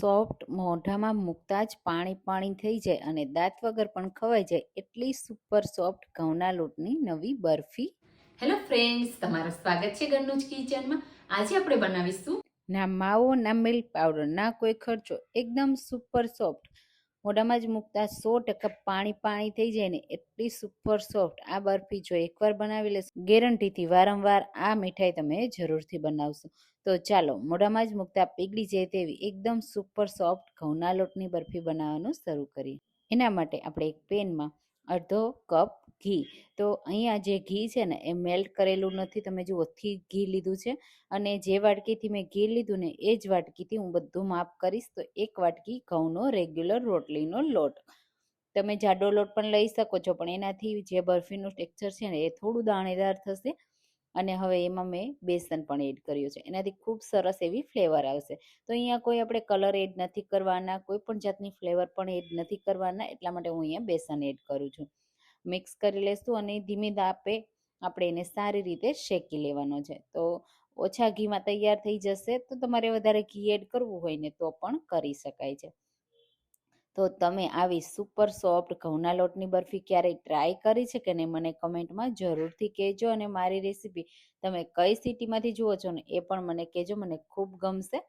Soft મોઢામાં મૂકતા જ પાણી પાણી થઈ જાય અને દાંત વગર પણ ખવાઈ જાય એટલી સુપર સોફ્ટ ઘઉંના લોટની નવી બરફી. હેલો ફ્રેન્ડ્સ તમારું સ્વાગત છે ઘરનું જ કિચનમાં. આજે આપણે બનાવીશું ના માવો ના મિલ્ક પાવડર ના કોઈ ખર્ચો એકદમ સુપર સોફ્ટ. મોઢામાં જ મૂકતા સો ટકા પાણી પાણી થઈ જાય ને એટલી સુપર સોફ્ટ આ બરફી જો એકવાર બનાવી લેશો, ગેરંટીથી વારંવાર આ મીઠાઈ તમે જરૂરથી બનાવશો. તો ચાલો, મોઢામાં જ મૂકતા પીગળી જાય તેવી એકદમ સુપર સોફ્ટ ઘઉંના લોટની બરફી બનાવવાનું શરૂ કરીએ. એના માટે આપણે એક પેનમાં અડધો કપ ઘી. તો અહીંયા જે ઘી છે ને, એ મેલ્ટ કરેલું નથી. તમે જુઓ, થી ઘી લીધું છે. અને જે વાટકીથી મેં ઘી લીધું ને, એ જ વાટકીથી હું બધું માપ કરીશ. તો એક વાટકી ઘઉંનો રેગ્યુલર રોટલીનો લોટ. તમે જાડો લોટ પણ લઈ શકો છો, પણ એનાથી જે બરફીનું ટેક્સચર છે ને, એ થોડું દાણેદાર થશે. અને હવે એમાં મેં બેસન પણ એડ કર્યું છે. એનાથી ખૂબ સરસ એવી ફ્લેવર આવશે. તો અહીંયા કોઈ આપણે કલર એડ નથી કરવાના, કોઈ પણ જાતની ફ્લેવર પણ એડ નથી કરવાના, એટલા માટે હું અહીંયા બેસન એડ કરું છું. મિક્સ કરી લેશું અને ધીમે દાપે આપણે એને સારી રીતે શેકી લેવાનો છે. તો ઓછા ઘીમાં તૈયાર થઈ જશે, તો તમારે વધારે ઘી એડ કરવું હોય ને તો પણ કરી શકાય છે. તો તમે આવી સુપર સોફ્ટ ઘઉંના લોટની બરફી ક્યારેય ટ્રાય કરી છે કે નહીં મને કમેન્ટમાં જરૂરથી કહેજો અને મારી રેસીપી તમે કઈ સિટીમાંથી જુઓ છો ને એ પણ મને કહેજો, મને ખૂબ ગમશે.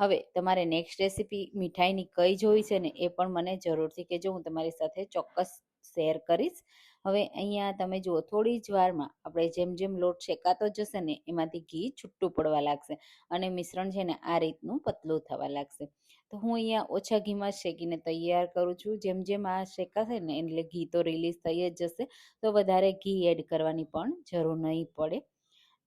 હવે તમારે નેક્સ્ટ રેસીપી મીઠાઈની કઈ જોઈ છે ને એ પણ મને જરૂરથી કહેજો, હું તમારી સાથે ચોક્કસ શેર કરીશ. હવે અહીંયા તમે જુઓ, થોડી જ વારમાં આપણે જેમ જેમ લોટ શેકાતો જશે ને, એમાંથી ઘી છૂટું પડવા લાગશે અને મિશ્રણ છે ને, આ રીતનું પતલું થવા લાગશે. તો હું અહીંયા ઓછા ઘીમાં શેકીને તૈયાર કરું છું. જેમ જેમ આ શેકાશે ને, એટલે ઘી તો રિલીઝ થઈ જ જશે, તો વધારે ઘી એડ કરવાની પણ જરૂર નહીં પડે.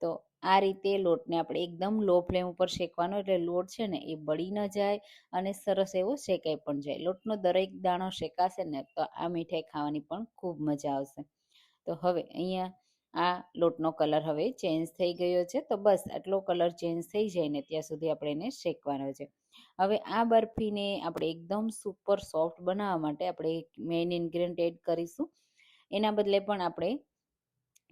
તો આ રીતે લોટને આપણે એકદમ લો ફ્લેમ ઉપર શેકવાનો, એટલે લોટ છે ને એ બળી ન જાય અને સરસ એવો શેકાઈ પણ જાય. લોટનો દરેક દાણો શેકાશે ને તો આ મીઠાઈ ખાવાની પણ ખૂબ મજા આવશે. તો હવે અહીંયા આ લોટનો કલર હવે ચેન્જ થઈ ગયો છે. તો બસ આટલો કલર ચેન્જ થઈ જાય ને ત્યાં સુધી આપણે એને શેકવાનો છે. હવે આ બરફીને આપણે એકદમ સુપર સોફ્ટ બનાવવા માટે આપણે મેઇન ઇન્ગ્રેડિયન્ટ એડ કરીશું. એના બદલે પણ આપણે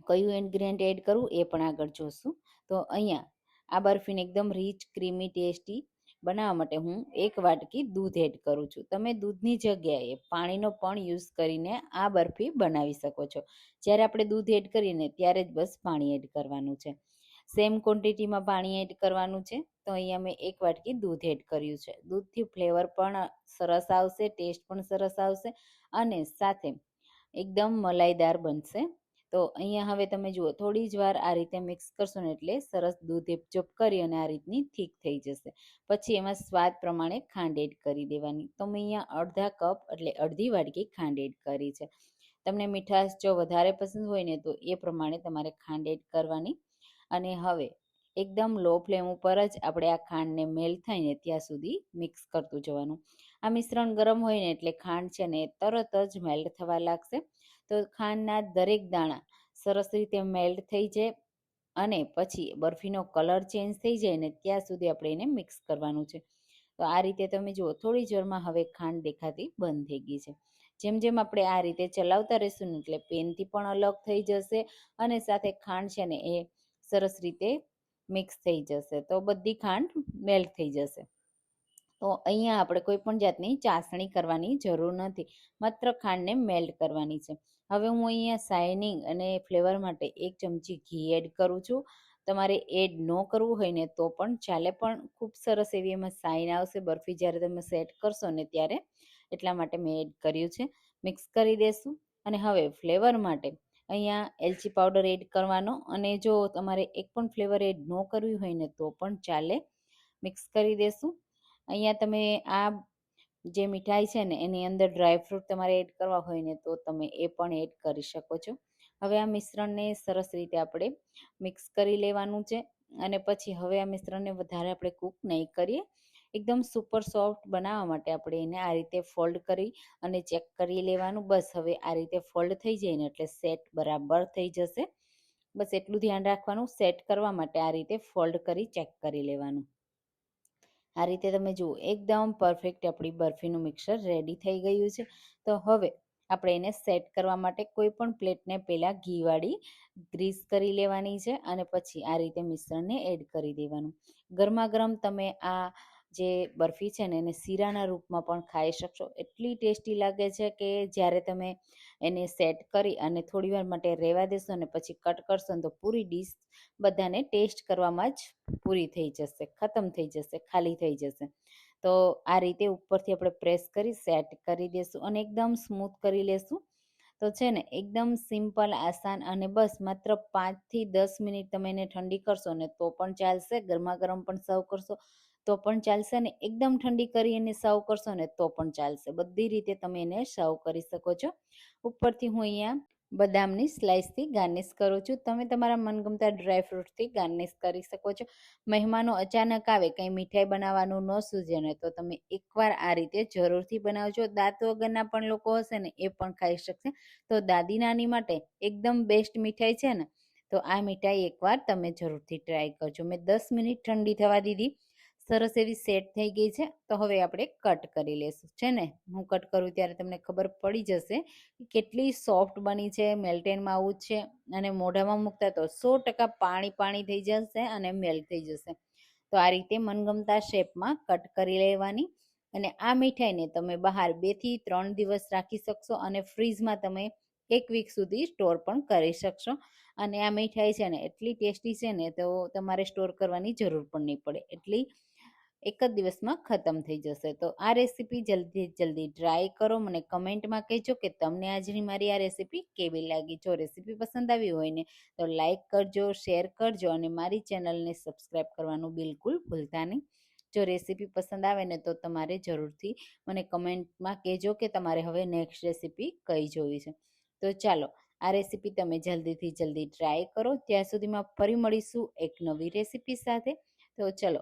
કયું ઇન્ગ્રેડિયન્ટ એડ કરવું એ પણ આગળ જોશું. તો અહીંયા આ બરફીને એકદમ રીચ ક્રીમી ટેસ્ટી બનાવવા માટે હું એક વાટકી દૂધ એડ કરું છું. તમે દૂધની જગ્યાએ પાણીનો પણ યુઝ કરીને આ બરફી બનાવી શકો છો. જ્યારે આપણે દૂધ એડ કરીને ત્યારે જ બસ પાણી એડ કરવાનું છે. સેમ ક્વોન્ટિટીમાં પાણી એડ કરવાનું છે. તો અહીંયા મેં એક વાટકી દૂધ એડ કર્યું છે. દૂધથી ફ્લેવર પણ સરસ આવશે ટેસ્ટ પણ સરસ આવશે અને સાથે એકદમ મલાઈદાર બનશે. તો અહીંયા હવે તમે જુઓ, થોડી જ વાર આ રીતે મિક્સ કરશો ને એટલે સરસ દૂધ એપચોપ કરી અને આ રીતની થીક થઈ જશે. પછી એમાં સ્વાદ પ્રમાણે ખાંડ એડ કરી દેવાની. તો મેં અહીંયા અડધા કપ એટલે અડધી વાટકી ખાંડ એડ કરી છે. તમને મીઠાશ જો વધારે પસંદ હોય ને તો એ પ્રમાણે તમારે ખાંડ એડ કરવાની. અને હવે એકદમ લો ફ્લેમ ઉપર જ આપણે આ ખાંડને મેલ થાય ને ત્યાં સુધી મિક્સ કરતું જવાનું. આ મિશ્રણ ગરમ હોય ને એટલે ખાંડ છે ને તરત જ મેલ્ટ થવા લાગશે. તો ખાંડના દરેક દાણા સરસ રીતે મેલ્ટ થઈ જાય અને પછી બરફીનો કલર ચેન્જ થઈ જાય ને ત્યાં સુધી આપણે એને મિક્સ કરવાનું છે. તો આ રીતે તમે જુઓ, થોડી જરમાં હવે ખાંડ દેખાતી બંધ થઈ ગઈ છે. જેમ જેમ આપણે આ રીતે ચલાવતા રહીશું ને એટલે પેનથી પણ અલગ થઈ જશે અને સાથે ખાંડ છે ને એ સરસ રીતે મિક્સ થઈ જશે. તો બધી ખાંડ મેલ્ટ થઈ જશે. તો અહીંયા આપણે કોઈ પણ જાતની ચાસણી કરવાની જરૂર નથી. માત્ર ખાંડને મેલ્ટ કરવાની છે. હવે હું અહીંયા શાઇનિંગ અને ફ્લેવર માટે એક ચમચી ઘી એડ કરું છું. તમારે એડ ન કરવું હોય ને તો પણ ચાલે પણ ખૂબ સરસ એવી એમાં શાઇન આવશે. બરફી જ્યારે તમે સેટ કરશો ને ત્યારે એટલા માટે મેં એડ કર્યું છે. મિક્સ કરી દેશું. અને હવે ફ્લેવર માટે અહીંયા એલચી પાવડર એડ કરવાનો અને જો તમારે એક પણ ફ્લેવર એડ ન કરવી હોય ને તો પણ ચાલે. મિક્સ કરી દેશું. અહીંયા તમે આ જે મીઠાઈ છે ને, એની અંદર ડ્રાયફ્રૂટ તમારે એડ કરવા હોય ને, તો તમે એ પણ એડ કરી શકો છો. હવે આ મિશ્રણને સરસ રીતે આપણે મિક્સ કરી લેવાનું છે અને પછી હવે આ મિશ્રણને વધારે આપણે કૂક નહીં કરીએ. એકદમ સુપર સોફ્ટ બનાવવા માટે આપણે એને આ રીતે ફોલ્ડ કરી અને ચેક કરી લેવાનું. બસ હવે આ રીતે ફોલ્ડ થઈ જાય ને, એટલે સેટ બરાબર થઈ જશે. બસ એટલું ધ્યાન રાખવાનું સેટ કરવા માટે આ રીતે ફોલ્ડ કરી ચેક કરી લેવાનું. આ રીતે તમે જુઓ, એકદમ પરફેક્ટ આપણી બરફીનું મિક્સર રેડી થઈ ગયું છે. તો હવે આપણે એને સેટ કરવા માટે કોઈ પણ પ્લેટને પહેલાં ઘીવાળી ગ્રીસ કરી લેવાની છે અને પછી આ રીતે મિશ્રણને એડ કરી દેવાનું. ગરમા ગરમ તમે આ જે બરફી છે ને એને શીરાના રૂપમાં પણ ખાઈ શકશો. એટલી ટેસ્ટી લાગે છે કે જ્યારે તમે એને સેટ કરી અને થોડી વાર માટે રહેવા દેશો ને પછી કટ કરશો ને તો પૂરી ડીશ બધાને ટેસ્ટ કરવામાં જ પૂરી થઈ જશે, ખતમ થઈ જશે, ખાલી થઈ જશે. તો આ રીતે ઉપરથી આપણે પ્રેસ કરી, સેટ કરી દઈશું અને એકદમ સ્મૂથ કરી લેશું. તો છે ને, એકદમ સિમ્પલ, આસાન અને બસ માત્ર પાંચથી દસ મિનિટ તમે એને ઠંડી કરશો ને, તો પણ ચાલશે. ગરમા ગરમ પણ સર્વ કરશો, તો પણ ચાલશે ને. એકદમ ઠંડી કરી એને સર્વ કરશો ને, તો પણ ચાલશે. બધી રીતે તમે એને સર્વ કરી શકો છો. ઉપરથી હું અહીંયા બદામની સ્લાઇસથી ગાર્નિશ કરું છું. તમે તમારા મનગમતા ડ્રાયફ્રૂટથી ગાર્નિશ કરી શકો છો. મહેમાનો અચાનક આવે, કંઈ મીઠાઈ બનાવવાનું ન સૂઝે ને તો તમે એકવાર આ રીતે જરૂરથી બનાવજો. દાંત વગરના પણ લોકો હશે ને, એ પણ ખાઈ શકશે. તો દાદી નાની માટે એકદમ બેસ્ટ મીઠાઈ છે ને, તો આ મીઠાઈ એકવાર તમે જરૂરથી ટ્રાય કરજો. મેં દસ મિનિટ ઠંડી થવા દીધી. સરસ એવી સેટ થઈ ગઈ છે. તો હવે આપણે કટ કરી લેશું. છે ને? હું કટ કરું ત્યારે તમને ખબર પડી જશે કેટલી સોફ્ટ બની છે, મેલ્ટેનમાં આવું છે અને મોઢામાં મૂકતા તો સો ટકા પાણી પાણી થઈ જશે અને મેલ્ટ થઈ જશે. તો આ રીતે મનગમતા શેપમાં કટ કરી લેવાની અને આ મીઠાઈને તમે બહાર બેથી ત્રણ દિવસ રાખી શકશો અને ફ્રીજમાં તમે એક વીક સુધી સ્ટોર પણ કરી શકશો. અને આ મીઠાઈ છે ને, એટલી ટેસ્ટી છે ને, તો તમારે સ્ટોર કરવાની જરૂર પણ નહીં પડે. એટલી એક જ દિવસમાં ખતમ થઈ જશે. તો આ રેસીપી જલ્દી જલ્દી ટ્રાય કરો. મને કમેન્ટમાં કહેજો કે તમને આજની મારી આ રેસીપી કેવી લાગી? જો રેસીપી પસંદ આવી હોય ને, તો લાઇક કરજો, શેર કરજો અને મારી ચેનલને સબસ્ક્રાઈબ કરવાનું બિલકુલ ભૂલતા નહીં. જો રેસીપી પસંદ આવે ને, તો તમારે જરૂરથી મને કમેન્ટમાં કહેજો કે તમારે હવે નેક્સ્ટ રેસીપી કઈ જોવી છે. તો ચાલો, આ રેસીપી તમે જલ્દીથી જલ્દી ટ્રાય કરો. ત્યાં સુધીમાં ફરી મળીશું એક નવી રેસીપી સાથે. તો ચલો